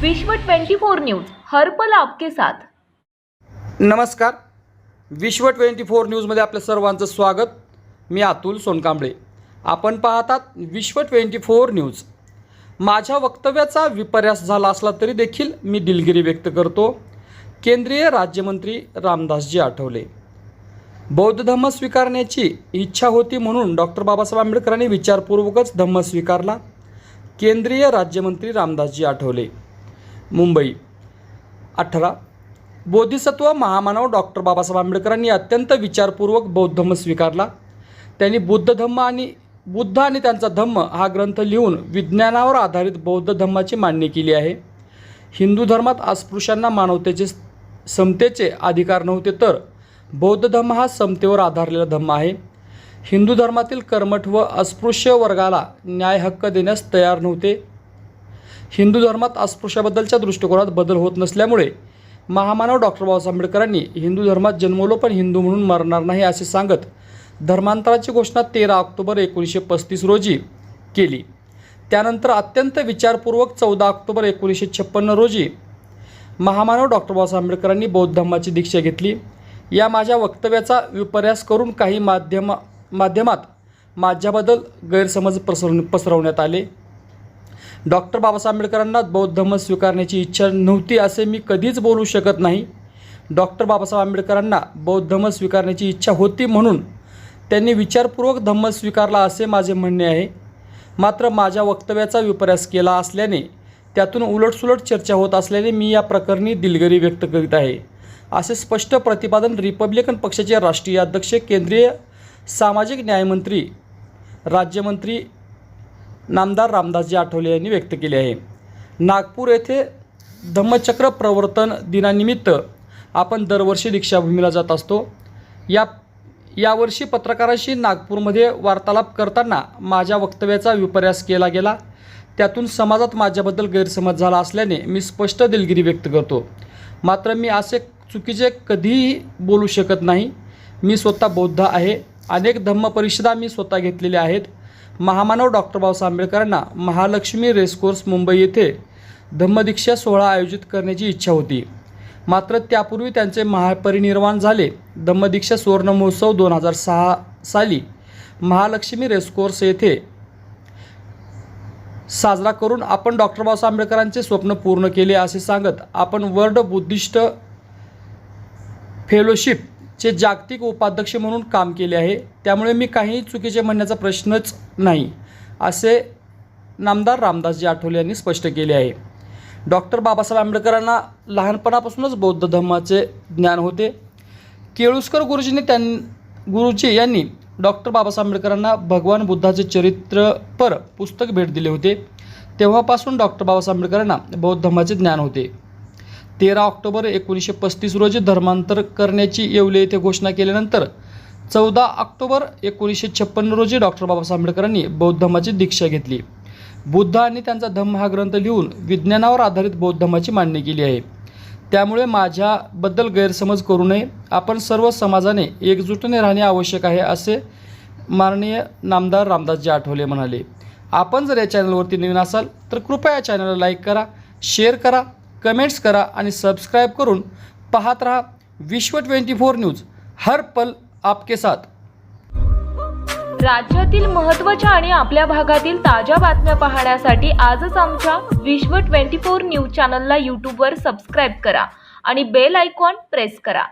विश्व 24 न्यूज हर्पल आपके साथ. नमस्कार. विश्व ट्वेंटी फोर न्यूजमध्ये आपल्या सर्वांचं स्वागत. मी अतुल सोनकांबळे. आपण पाहतात विश्व ट्वेंटी फोर न्यूज. माझ्या वक्तव्याचा विपर्यास झाला असला तरी देखील मी दिलगिरी व्यक्त करतो. केंद्रीय राज्यमंत्री रामदासजी आठवले. बौद्ध धम्म स्वीकारण्याची इच्छा होती म्हणून डॉक्टर बाबासाहेब आंबेडकरांनी विचारपूर्वकच धम्म स्वीकारला. केंद्रीय राज्यमंत्री रामदासजी आठवले. मुंबई. अठरा. बोधिसत्व महामानव डॉक्टर बाबासाहेब आंबेडकरांनी अत्यंत विचारपूर्वक बौद्ध धम्म स्वीकारला. त्यांनी बुद्ध धम्म आणि बुद्ध आणि त्यांचा धम्म हा ग्रंथ लिहून विज्ञानावर आधारित बौद्ध धम्माची मांडणी केली आहे. हिंदू धर्मात अस्पृश्यांना मानवतेचे समतेचे अधिकार नव्हते तर बौद्ध धम्म हा समतेवर आधारलेला धम्म आहे. हिंदू धर्मातील कर्मठ व अस्पृश्य वर्गाला न्याय हक्क देण्यास तयार नव्हते. हिंदू धर्मात अस्पृश्याबद्दलच्या दृष्टिकोनात बदल होत नसल्यामुळे महामानव डॉक्टर बाबासाहेब आंबेडकरांनी हिंदू धर्मात जन्मलो पण हिंदू म्हणून मरणार नाही असे सांगत धर्मांतराची घोषणा तेरा ऑक्टोबर एकोणीसशे पस्तीस रोजी केली. त्यानंतर अत्यंत विचारपूर्वक चौदा ऑक्टोबर एकोणीसशे छप्पन्न रोजी महामानव डॉक्टर बाबासाहेब आंबेडकरांनी बौद्ध धर्माची दीक्षा घेतली. या माझ्या वक्तव्याचा विपर्यास करून काही माध्यम माध्यमात माझ्याबद्दल गैरसमज पसरव पसरवण्यात आले. डॉक्टर बाबासाहेब आंबेडकरांना बौद्ध धम्म स्वीकारण्याची इच्छा नव्हती असे मी कधीच बोलू शकत नाही. डॉक्टर बाबासाहेब आंबेडकरांना बौद्ध धम्म स्वीकारण्याची इच्छा होती म्हणून त्यांनी विचारपूर्वक धम्म स्वीकारला असे माझे म्हणणे आहे. मात्र माझ्या वक्तव्याचा विपर्यास केला असल्याने त्यातून उलटसुलट चर्चा होत असल्याने मी या प्रकरणी दिलगिरी व्यक्त करीत आहे. असे स्पष्ट प्रतिपादन रिपब्लिकन पक्षाचे राष्ट्रीय अध्यक्ष केंद्रीय सामाजिक न्यायमंत्री राज्यमंत्री नामदार रामदासजी आठवले यांनी व्यक्त केले आहे. नागपूर येथे धम्मचक्र प्रवर्तन दिनानिमित्त आपण दरवर्षी दीक्षाभूमीला जात असतो. या यावर्षी पत्रकारांशी नागपूरमध्ये वार्तालाप करताना माझ्या वक्तव्याचा विपर्यास केला गेला. त्यातून समाजात माझ्याबद्दल गैरसमज झाला असल्याने मी स्पष्ट दिलगिरी व्यक्त करतो. मात्र मी असे चुकीचे कधीही बोलू शकत नाही. मी स्वतः बौद्ध आहे. अनेक धम्म परिषदा मी स्वतः घेतलेल्या आहेत. महामानव डॉक्टर बाबासाहेब आंबेडकरांना महालक्ष्मी रेसकोर्स मुंबई येथे धम्मदीक्षा सोहळा आयोजित करण्याची इच्छा होती. मात्र त्यापूर्वी त्यांचे महापरिनिर्वाण झाले. धम्मदीक्षा सुवर्ण महोत्सव दोन हजार सहा साली महालक्ष्मी रेसकोर्स येथे साजरा करून आपण डॉक्टर बाबासाहेब आंबेडकरांचे स्वप्न पूर्ण केले असे सांगत आपण वर्ल्ड बुद्धिस्ट चे जागतिक उपाध्यक्ष म्हणून काम केले आहे त्यामुळे मी काही चुकीचे म्हणण्याचा प्रश्नच नाही असे नामदार रामदासजी आठवले यांनी स्पष्ट केले आहे. डॉक्टर बाबासाहेब आंबेडकरांना लहानपणापासूनच बौद्ध धर्माचे ज्ञान होते. केळुस्कर गुरुजींनी त्यां गुरुजी यांनी डॉक्टर बाबासाहेब आंबेडकरांना भगवान बुद्धाचे चरित्रपर पुस्तक भेट दिले होते. तेव्हापासून डॉक्टर बाबासाहेब आंबेडकरांना बौद्ध धर्माचे ज्ञान होते. तेरा ऑक्टोबर एकोणीसशे पस्तीस रोजी धर्मांतर करण्याची येवले येथे घोषणा केल्यानंतर चौदा ऑक्टोबर एकोणीसशे छप्पन्न रोजी डॉक्टर बाबासाहेब आंबेडकरांनी बौद्ध धर्माची दीक्षा घेतली. बुद्ध आणि त्यांचा धम्म हा ग्रंथ लिहून विज्ञानावर आधारित बौद्ध धर्माची मांडणी केली आहे. त्यामुळे माझ्याबद्दल गैरसमज करू नये. आपण सर्व समाजाने एकजुटीने राहणे आवश्यक आहे असे माननीय नामदार रामदासजी आठवले म्हणाले. आपण जर या चॅनलवरती नवीन असाल तर कृपया या चॅनलला लाईक करा शेअर करा कमेंट्स करा आणि सबस्क्राईब करून पाहत रहा विश्व ट्वेंटी फोर न्यूज. हर पल आपके साथ. राज्यातील महत्त्वाच्या आणि आपल्या भागातील ताज्या बातम्या पाहण्यासाठी आजच आमच्या विश्व 24 न्यूज चॅनलला यूट्यूबवर सबस्क्राईब करा आणि बेल आयकॉन प्रेस करा.